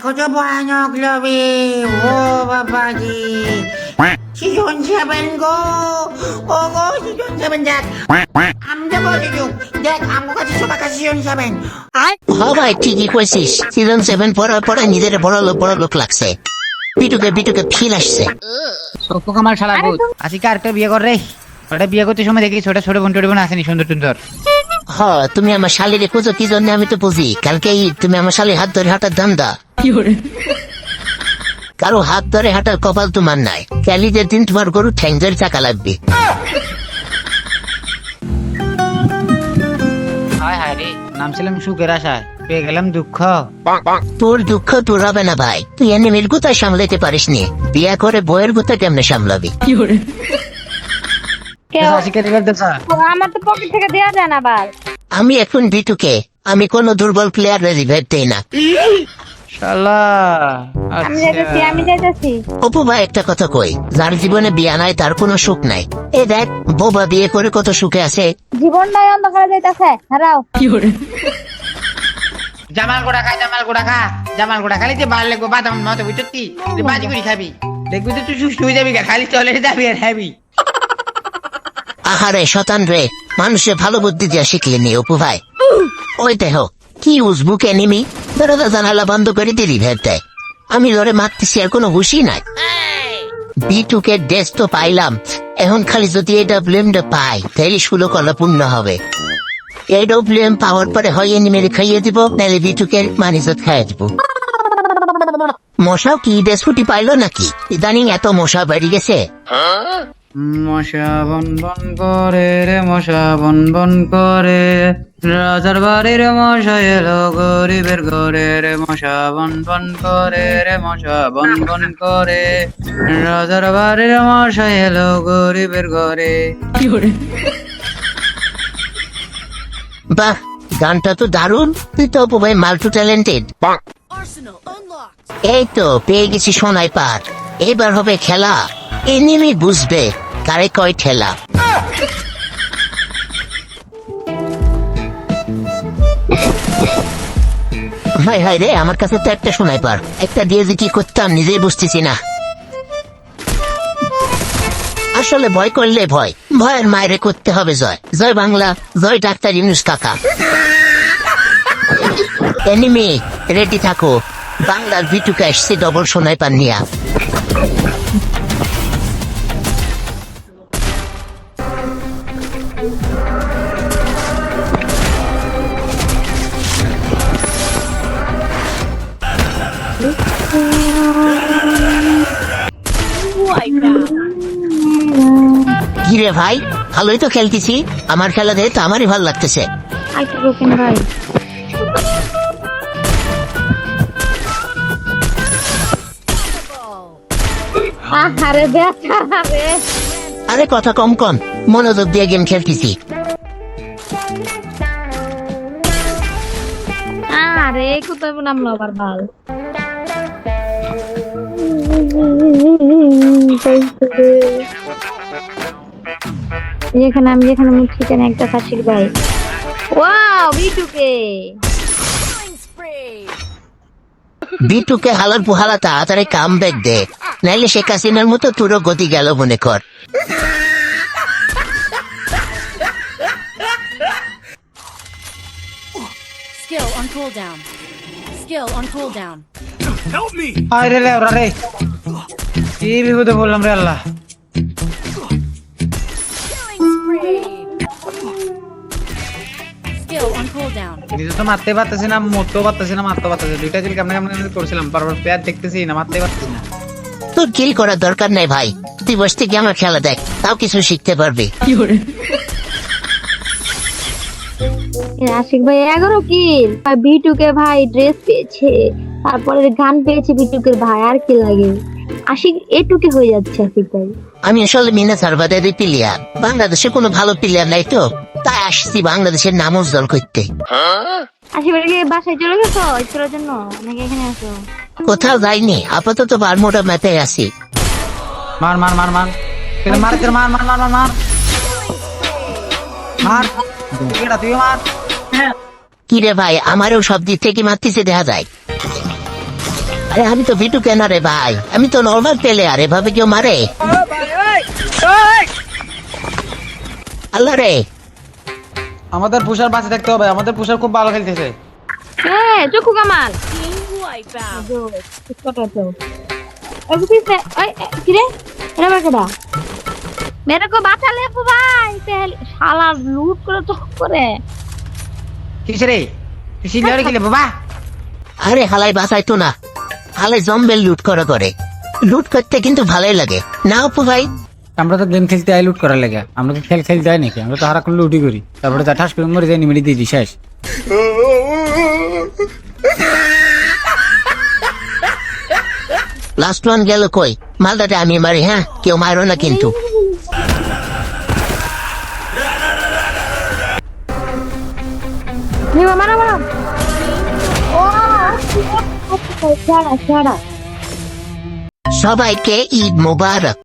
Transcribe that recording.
কত ভয়ানক লবি ও বাবাজি সিজন সেভেন গো ও গো সিজন সেভেন দেখ আমি যাব সিজন দেখ আমার কাছে সবার কাছে সিজন সেভেন হ্যাঁ ভাই ঠিকই কইছিস সিজন সেভেন পড়ার পরে নিজের বড় লোক বড় লোক লাগছে বিটুকে বিটুকে ফিল আসছে সপ্পু কামাল শালা ভূত আজকে আরেকটা বিয়ে কর রে ওটা বিয়ে করতে সময় দেখি ছোট ছোট বোন টোট বোন আসেনি সুন্দর সুন্দর হ তুমি আমার শালিরে খুঁজো কি জন্য আমি তো বুঝি? কালকে তুমি আমার শালির হাত ধরে হাঁটার ধান্দা। কারও? হাত ধরে হাঁটার কপাল তোমার নাই। ক্যালিদের দিন তোমার গরু ঠ্যাং ধরে টাকা লাগবে। হায় হায় রে নামছিলাম সুখের আশায়। পেয়ে গেলাম দুঃখ। তোর দুঃখ তোর হবে না ভাই। তুই এনিমির গুতা সামলাতে পারিস নি বিয়া করে বইয়ের গুতা কেমনে সামলাবি কেউ আজকে রিভার দেখা আমার তো পকেট থেকে দেওয়া যায় না আবার। আমি এখন বিটুকে আমি কোন দুর্বল প্লেয়ারের রিভাইভ দেই না। শালা আমি যাইতেছি আচ্ছা আমি যাইতেছি। অপু ভাই একটা কথা কই যার জীবনে বিয়া নাই তার কোনো সুখ নাই। এ দেখ বোবা বিয়ে করে কত সুখে আছে। জীবনটাই অন্ধকারে যাইতেছে হারাও। জামাল গোড়া খা জামাল গোড়া খা জামাল গোড়া খালি যে ভালো লাগবে বাদাম মতো বুঝছি তুই বাজি করে খাবি। দেখবি তো তুই সুস্থ হয়ে যাবি খালি চলে যাবি আর খাবি। আহারে শতান রে, মানুষে ভালো বুদ্ধি দিয়া শিখলে নি অপু ভাই। ওই দেহ, কি উজবুক এনিমি দরজা জানালা বন্ধ করে দিলি ভেদ দেয় আমি লড়ে মারতেছি, আর কোনো হুশি নাই। বিটুকে ড্রেস তো পাইলাম। এখন খালি যদি ব্লেমটা পাই তাহলে ষোলো কলা পূর্ণ হবে। এই পাওয়ার পরে হয় এনিমেরে খাইয়ে দিব নাহলে বিটুকে মানিজত খাইয়ে দিব। মশাও কি ডেসপুটি পাইলো নাকি? ইদানিং এত মশা বেড়ে গেছে। মশা বন বন করে রে মশা বন বন করে। রাজার বাড়ির মশা এলো গরিবের ঘরে রে মশা বন বন করে রে মশা বন বন করে। রাজার বাড়ির মশা এলো গরিবের ঘরে। বাহ গানটা তো দারুণ। তুই তো ভাই মাল্টু ট্যালেন্টেড এই তো পেয়ে গেছি সোনাই পার এবার হবে খেলা। এনিমি বুঝবে কারে কয় ঠেলা। হাই হাই রে, আমার কাছে তো একটা শোনাই পার একটা দিয়ে যে কি করতাম, নিজেই বুঝতেছি না। আসলে ভয় করলে ভয়, ভয়ের মায়েরে করতে হবে জয়। জয় বাংলা, জয় ডাক্তার ইউনুস কাকা। এনিমি, রেডি থাকো। বাংলার বিটুকে আসছে ডবল সোনাই পান নিয়া। কিরে ভাই ভালোই তো খেলতেছি আমার খেলা দেখে তো আমারই ভালো লাগতেছে আইসা রোকেন ভাই আহারে ব্যথা রে আরে কথা কম কম মনোযোগ দিয়ে গেম খেলতেছি আরে কোথায় নামলো আবার ভালো যেখানে আমি যেখানে মুখ সেখানে একটা খাসির ভাই ওয়াও বিটুকে। বিটুকে হালার পুহালা তাড়াতাড়ি কাম ব্যাক দে। নাইলে শেখ হাসিনার মতো তুরো গতি গেল মনে কর। Skill on cooldown. Skill on cooldown. আরে রে ওরা বিপদে বললাম রে আল্লাহ। নিজে তো মারতে পারতেছি না মরতেও পারতেছি না মারতে পারতেছি দুইটা জিল কেমন কেমন কেমন করছিলাম বারবার প্লেয়ার দেখতেছি না মারতে পারতেছি না। তোর কিল করার দরকার নাই ভাই। তুই বসে থেকে আমার খেলা দেখ তাও কিছু শিখতে পারবি। আশিক ভাই এগারো কিল বিটুকে ভাই ড্রেস পেয়েছে। তারপরে গান পেয়েছে বিটুকের ভাই আর কি লাগে? আশিক এটুকে হয়ে যাচ্ছে আশিক ভাই। আমি আসলে মিনা সার্ভাদের প্লেয়ার বাংলাদেশে কোনো ভালো প্লেয়ার নাই তো। তাই আসছি বাংলাদেশের নাম উজ্জ্বল করতে। আশিক কি বাসায় চলে গেছো? ইস্তরের জন্য? নাকি এখানে আছো? কোথাও যাইনি আপাতত বারমোটা ম্যাপে আছি। মার মার মার মার। তুই মার তুই মার মার মার মার মার। মার। এটা তুই মার। কিরে ভাই আমারও সব দিক থেকে মারতেছে দেখা যায়। আরে আমি তো ভিটু কেন রে ভাই? আমি তো নর্মাল প্লেয়ার এভাবে কেউ মারে? আল্লাহ রে! আমাদের পুষার বাঁচে থাকতে হবে আমাদের পুষার খুব ভালো খেলতেছে। চক্ষু কামাল Wipeout. কিরে এরা বাকেটা মেরে কো বাঁচা লে ভাই শালা লুট করে তো করে। কিসে রে? সিনিয়র গেলে বাবা। আরে হালাই না। হালাই জম্বেল লুট করা করে। লুট করতে কিন্তু ভালোই লাগে। না অপু ভাই? আমরা তো গেম খেলতে আই লুট করার লেগে। আমরা তো খেল খেলতে আই নাকি? আমরা তো হারা করে লুটি করি। তারপরে তা ঠাস করে মরে যাই নিমেরি দিয়ে দিই শেষ। লাস্ট ওয়ান গেল কই? মালদাটা আমি মারি হ্যাঁ? কেউ মারো না কিন্তু। মারা মারা। সবাইকে ঈদ মোবারক।